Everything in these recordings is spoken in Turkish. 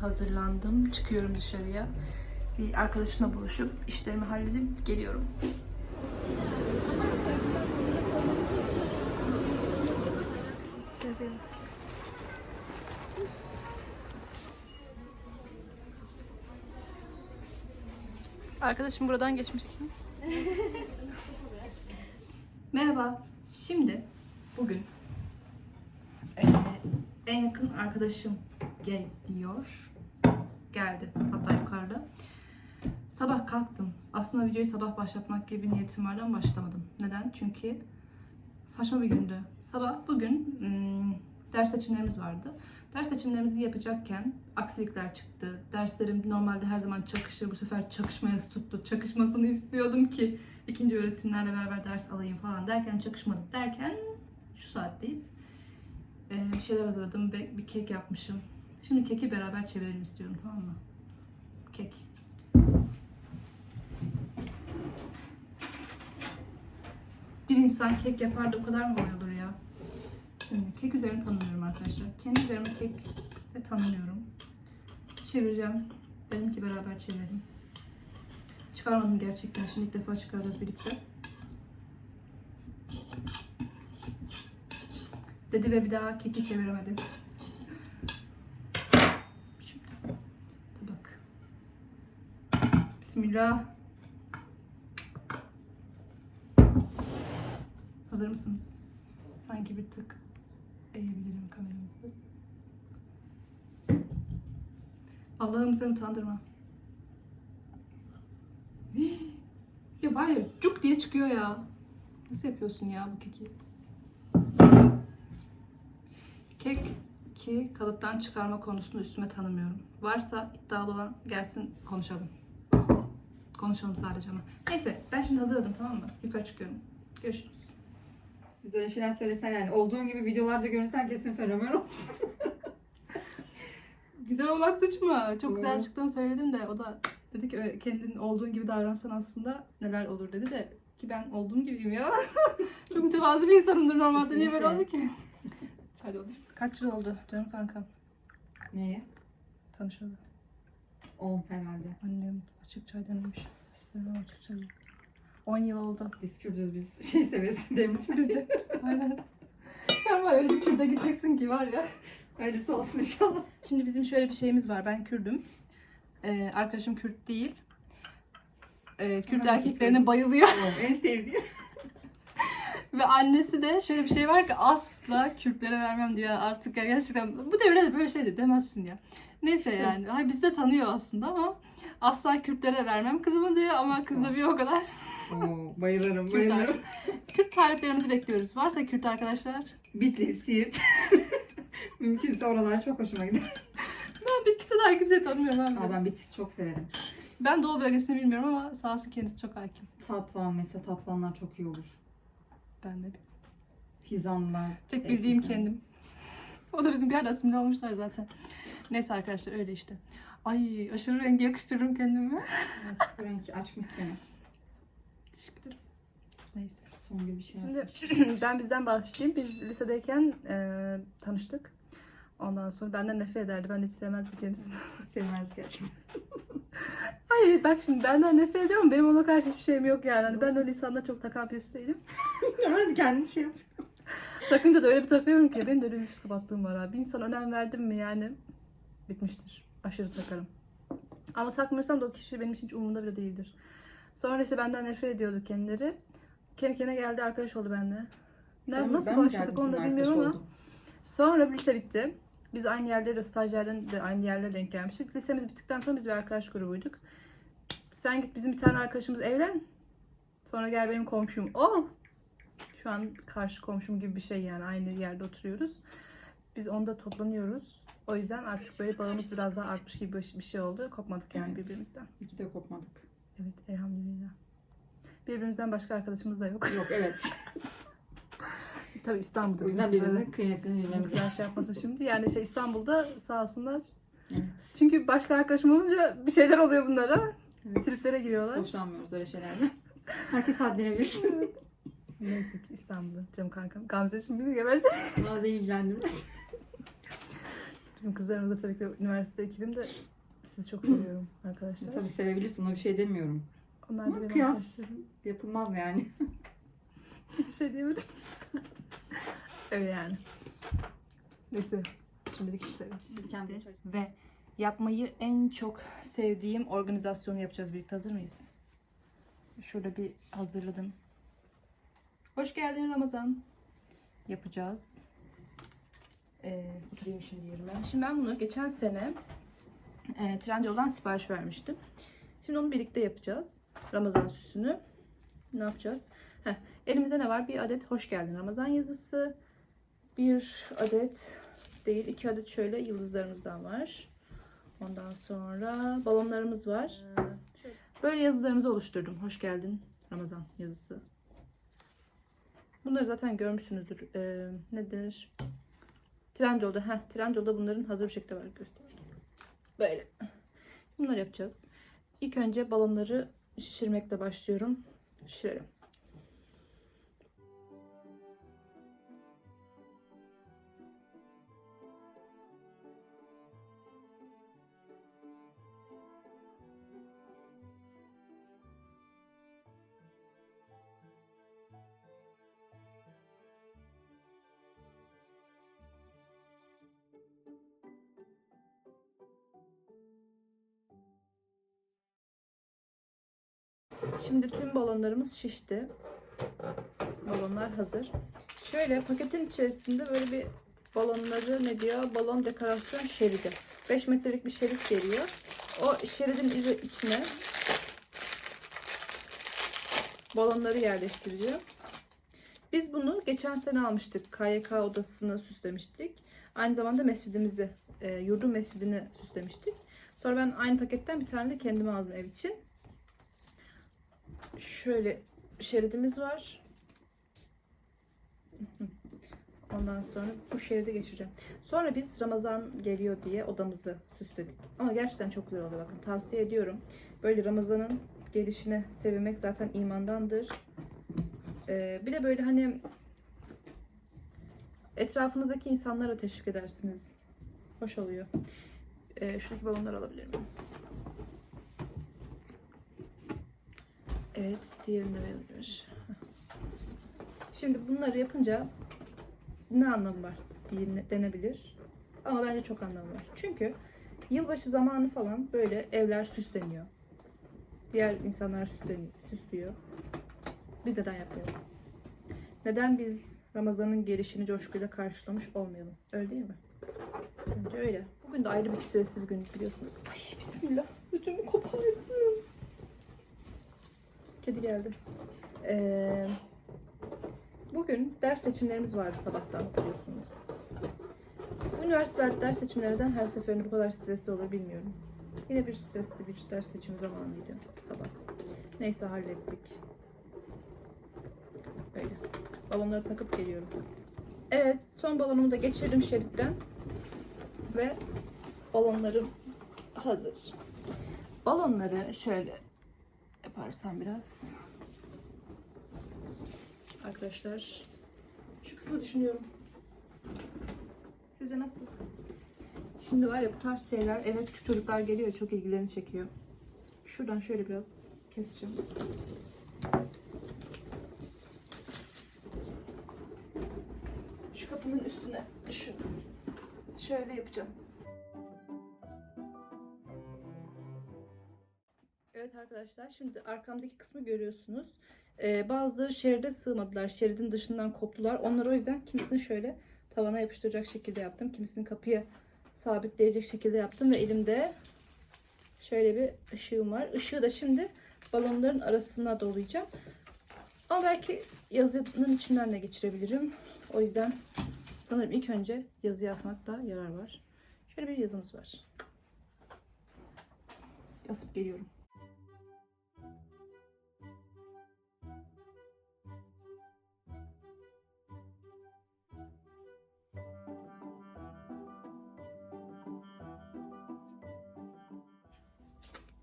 Hazırlandım. Çıkıyorum dışarıya. Bir arkadaşımla buluşup işlerimi halledip geliyorum. Arkadaşım buradan geçmişsin. Merhaba. Şimdi bugün eee, en yakın arkadaşım geliyor. Geldi hatta yukarıda. Sabah kalktım. Aslında videoyu sabah başlatmak gibi bir niyetim vardı ama başlamadım. Neden? Çünkü saçma bir gündü. Sabah bugün hmm, ders seçimlerimiz vardı. Ders seçimlerimizi yapacakken aksilikler çıktı. Derslerim normalde her zaman çakışır. Bu sefer çakışmayası tuttu. Çakışmasını istiyordum ki ikinci öğretimlerle beraber ders alayım falan derken çakışmadı derken şu saatteyiz. Ee, bir şeyler hazırladım ve bir kek yapmışım. Şimdi keki beraber çevirelim istiyorum tamam mı? Kek. Bir insan kek yapar da o kadar mı kolay olur ya? Şimdi kek üzerini tanımıyorum arkadaşlar. Kendi üzerime kek de tanımıyorum. Çevireceğim. Dedim ki beraber çevirelim. Çıkarmadım gerçekten. Şimdi ilk defa çıkaracağız birlikte. Dedi ve bir daha keki çeviremedi. Şimdi tabak. Bismillah. Hazır mısınız? Sanki bir tık eğebilirim kameramızı. Allah'ım sen utandırma. Ya var ya cuk diye çıkıyor ya. Nasıl yapıyorsun ya bu keki? Kek ki kalıptan çıkarma konusunu üstüme tanımıyorum. Varsa iddialı olan gelsin konuşalım. Konuşalım sadece ama. Neyse ben şimdi hazırladım tamam mı? Yukarı çıkıyorum. Görüşürüz. Biz öyle şeyler söylesen yani olduğun gibi videolarda görürsen kesin fenomen olursun. Güzel olmak suç mu? Çok güzel çıktığını söyledim de o da dedi ki "Öyle kendin olduğun gibi davransan aslında neler olur dedi de ki ben olduğum gibiyim ya. Çok mütevazı bir insanımdır normalde. Niye böyle oldu ki? Hadi olur. Kaç yıl oldu canım kankam? Neye? Tanışalım. 10 herhalde. Annem açık çay dememiş. İstemem açık çay. 10 yıl oldu. Biz Kürdüz biz şey severiz demiş biz de. Aynen. Sen var ya, öyle bir Kürt'e gideceksin ki var ya. Öylesi olsun inşallah. Şimdi bizim şöyle bir şeyimiz var. Ben Kürdüm. Ee, arkadaşım Kürt değil. Ee, Kürt erkeklerine bayılıyor. En sevdiğim. Ve annesi de şöyle bir şey var ki asla Kürtlere vermem diyor artık ya gerçekten. Bu devirde de böyle şey de demezsin ya. Neyse İşte. yani. Hayır bizi de tanıyor aslında ama asla Kürtlere vermem kızımı diyor ama kız da bir o kadar. Oo, bayılırım bayılırım. Kürt tariflerimizi bekliyoruz. Varsa Kürt arkadaşlar. Bitlis, Siirt. Mümkünse oralar çok hoşuma gider. Ben Bitlis'e dair kimseyi tanımıyorum. Aa, ben Bitlis çok severim. Ben Doğu bölgesini bilmiyorum ama sağ olsun kendisi çok hakim. Tatvan mesela tatvanlar çok iyi olur. Ben de Hizanlar. Tek bildiğim hizan. kendim. O da bizim bir yerde asimile olmuşlar zaten. Neyse arkadaşlar öyle işte. Ay aşırı rengi yakıştırırım kendime. Evet, bu renk açmış seni. Teşekkür ederim. Neyse. Son gibi bir şey. Şimdi ben bizden bahsedeyim. Biz lisedeyken e, tanıştık. Ondan sonra benden nefret ederdi. Ben de hiç sevmezdim kendisini. Sevmez gerçekten. Hayır bak şimdi benden nefret ediyor ama benim ona karşı hiçbir şeyim yok yani. Hani ben öyle insanlara çok takan birisi değilim. Hadi kendi şey yap. Takınca da öyle bir takıyorum ki benim de öyle bir psikopatlığım var abi. Bir insan önem verdim mi yani bitmiştir. Aşırı takarım. Ama takmıyorsam da o kişi benim için hiç umurumda bile değildir. Sonra işte benden nefret ediyordu kendileri. Kendi kendine geldi arkadaş oldu benimle. Ne, Ben mi- nasıl başladık onu da bilmiyorum ama. Sonra lise bitti. Biz aynı yerlere stajyerden de aynı yerlere denk gelmiştik. Lisemiz bittikten sonra biz bir arkadaş grubuyduk. Sen git bizim bir tane arkadaşımız evlen. Sonra gel benim komşum ol. Şu an karşı komşum gibi bir şey yani aynı yerde oturuyoruz. Biz onda toplanıyoruz. O yüzden artık böyle bağımız biraz daha artmış gibi bir şey oldu. Kopmadık yani birbirimizden. İki de kopmadık. Evet elhamdülillah. Birbirimizden başka arkadaşımız da yok. Yok evet. Tabii İstanbul'da. Bizim birbirimizin kıymetini bilmemiz Bizimkiler lazım. şey yapmasa şimdi. Yani şey İstanbul'da sağ olsunlar. Evet. Çünkü başka arkadaşım olunca bir şeyler oluyor bunlara. Evet. Triplere giriyorlar. Hoşlanmıyoruz öyle şeylerden. Herkes haddine bilir. Neyse ki İstanbul'da canım kankam. Gamze şimdi bizi gebercek. Bana da ilgilendirmez. Bizim kızlarımız da tabii ki üniversite ekibim de sizi çok seviyorum arkadaşlar. Tabii sevebilirsin ona bir şey demiyorum. Onlar Ama da benim kıyas- arkadaşlarım. Yapılmaz yani. Bir şey diyemedim. Öyle yani. Neyse. Şimdilik hiç sevmem. Siz kendi Ve yapmayı en çok sevdiğim organizasyonu yapacağız birlikte. Hazır mıyız? Şurada bir hazırladım. Hoş geldin Ramazan. Yapacağız. Ee, oturayım şimdi yerime. Şimdi ben bunu geçen sene e, Trendyol'dan sipariş vermiştim. Şimdi onu birlikte yapacağız. Ramazan süsünü. Ne yapacağız? Heh, elimizde ne var? Bir adet hoş geldin Ramazan yazısı. Bir adet değil iki adet şöyle yıldızlarımızdan var. Ondan sonra balonlarımız var. Böyle yazılarımızı oluşturdum. Hoş geldin Ramazan yazısı. Bunları zaten görmüşsünüzdür. Ee, ne denir? Trendyol'da. Heh, Trendyol'da bunların hazır bir şekilde var. Göstereyim. Böyle. Bunları yapacağız. İlk önce balonları şişirmekle başlıyorum. Şişirelim. Şimdi tüm balonlarımız şişti. Balonlar hazır. Şöyle paketin içerisinde böyle bir balonları ne diyor? Balon dekorasyon şeridi. 5 metrelik bir şerit geliyor. O şeridin içine balonları yerleştiriyor. Biz bunu geçen sene almıştık. KYK odasını süslemiştik. Aynı zamanda mescidimizi, e, yurdun mescidini süslemiştik. Sonra ben aynı paketten bir tane de kendime aldım ev için. Şöyle şeridimiz var. Ondan sonra bu şeridi geçireceğim. Sonra biz Ramazan geliyor diye odamızı süsledik. Ama gerçekten çok güzel oldu bakın. Tavsiye ediyorum. Böyle Ramazan'ın gelişine sevinmek zaten imandandır. Ee, bir de böyle hani etrafınızdaki insanlara teşvik edersiniz. Hoş oluyor. Ee, şuradaki balonları alabilir miyim? Evet, diğerini de verilmiş. Şimdi bunları yapınca ne anlamı var diye denebilir. Ama bence çok anlamı var. Çünkü yılbaşı zamanı falan böyle evler süsleniyor. Diğer insanlar süsleniyor, süslüyor. Biz neden yapmayalım? Neden biz Ramazan'ın gelişini coşkuyla karşılamış olmayalım? Öyle değil mi? Bence öyle. Bugün de ayrı bir stresli bir gün biliyorsunuz. Ay bismillah. Ödümü kopardın. Kedi geldi. Ee, bugün ders seçimlerimiz vardı sabahtan biliyorsunuz. Üniversitelerde ders seçimleri neden her seferinde bu kadar stresli olur bilmiyorum. Yine bir stresli bir ders seçimi zamanıydı sabah. Neyse hallettik. Böyle. Balonları takıp geliyorum. Evet son balonumu da geçirdim şeritten. Ve balonlarım hazır. Balonları şöyle yaparsam biraz. Arkadaşlar şu kısmı düşünüyorum. Sizce nasıl? Şimdi var ya bu tarz şeyler evet küçük çocuklar geliyor çok ilgilerini çekiyor. Şuradan şöyle biraz keseceğim. Şu kapının üstüne şu şöyle yapacağım. Arkadaşlar şimdi arkamdaki kısmı görüyorsunuz. Ee, bazıları şeride sığmadılar. Şeridin dışından koptular. Onları o yüzden kimisini şöyle tavana yapıştıracak şekilde yaptım. Kimisini kapıya sabitleyecek şekilde yaptım. Ve elimde şöyle bir ışığım var. Işığı da şimdi balonların arasına dolayacağım. Ama belki yazının içinden de geçirebilirim. O yüzden sanırım ilk önce yazı yazmakta yarar var. Şöyle bir yazımız var. Yazıp geliyorum.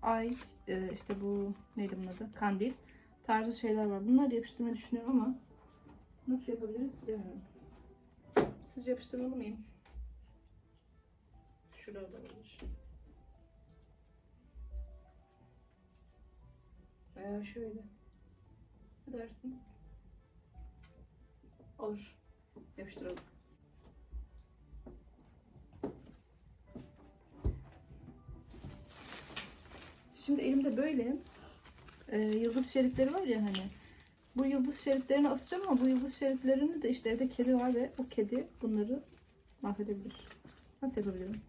Ay e, işte bu neydi bunun adı? Kandil tarzı şeyler var. Bunları yapıştırmayı düşünüyorum ama nasıl yapabiliriz bilmiyorum. Sizce yapıştırmalı mıyım? Şurada da olur. Veya şöyle. Ne dersiniz? Olur. Yapıştıralım. Şimdi elimde böyle e, yıldız şeritleri var ya hani. Bu yıldız şeritlerini asacağım ama bu yıldız şeritlerini de işte evde kedi var ve o kedi bunları mahvedebilir. Nasıl yapabilirim?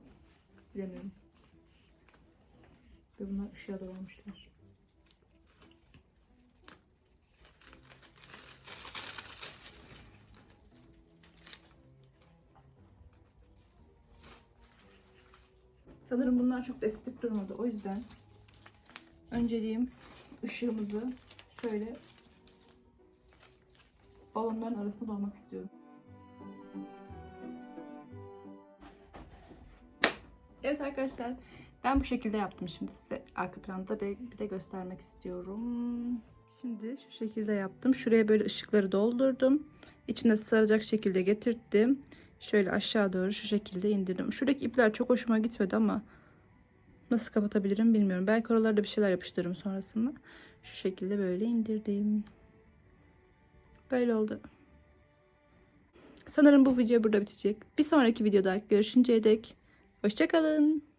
Bilemiyorum. Ve bunlar ışığa dolanmışlar. Sanırım bunlar çok da estetik durmadı. O yüzden önceliğim ışığımızı şöyle balonların arasına dolmak istiyorum. Evet arkadaşlar ben bu şekilde yaptım şimdi size arka planda bir de göstermek istiyorum. Şimdi şu şekilde yaptım. Şuraya böyle ışıkları doldurdum. İçine saracak şekilde getirttim. Şöyle aşağı doğru şu şekilde indirdim. Şuradaki ipler çok hoşuma gitmedi ama nasıl kapatabilirim bilmiyorum. Belki oralarda bir şeyler yapıştırırım sonrasında. Şu şekilde böyle indirdim. Böyle oldu. Sanırım bu video burada bitecek. Bir sonraki videoda görüşünceye dek hoşçakalın.